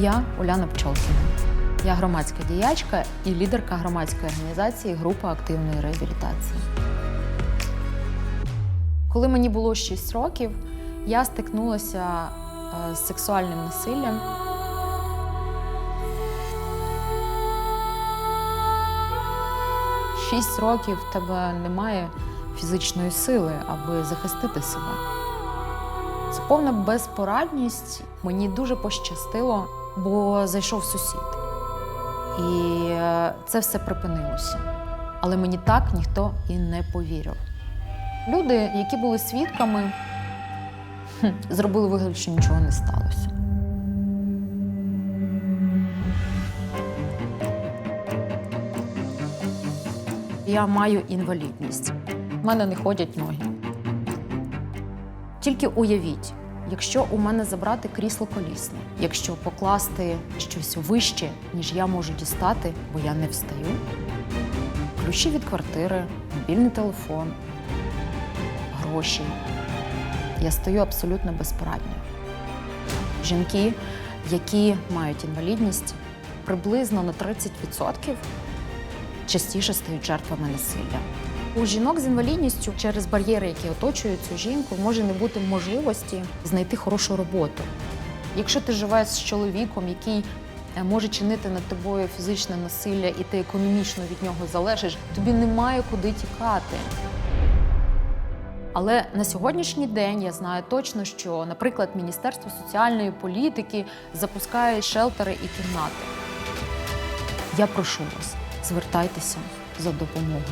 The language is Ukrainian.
Я Уляна Пчолкіна. Я громадська діячка і лідерка громадської організації Група активної реабілітації. Коли мені було 6 років, я стикнулася е, з сексуальним насиллям. Шість років тебе немає фізичної сили, аби захистити себе. Це повна безпорадність. Мені дуже пощастило, бо зайшов сусід. І е, це все припинилося. Але мені так ніхто і не повірив. Люди, які були свідками, зробили вигляд, що нічого не сталося. Я маю інвалідність. У мене не ходять ноги. Тільки уявіть, якщо у мене забрати крісло колісне, якщо покласти щось вище, ніж я можу дістати, бо я не встаю, ключі від квартири, мобільний телефон, гроші. Я стаю абсолютно безпорадною. Жінки, які мають інвалідність, приблизно на 30% частіше стають жертвами насилля. У жінок з інвалідністю через бар'єри, які оточують цю жінку, може не бути можливості знайти хорошу роботу. Якщо ти живеш з чоловіком, який е, може чинити над тобою фізичне насилля, і ти економічно від нього залежиш, тобі немає куди тікати. Але на сьогоднішній день я знаю точно, що, наприклад, Міністерство соціальної політики запускає шелтери і кімнати. Я прошу вас, звертайтеся за допомогою.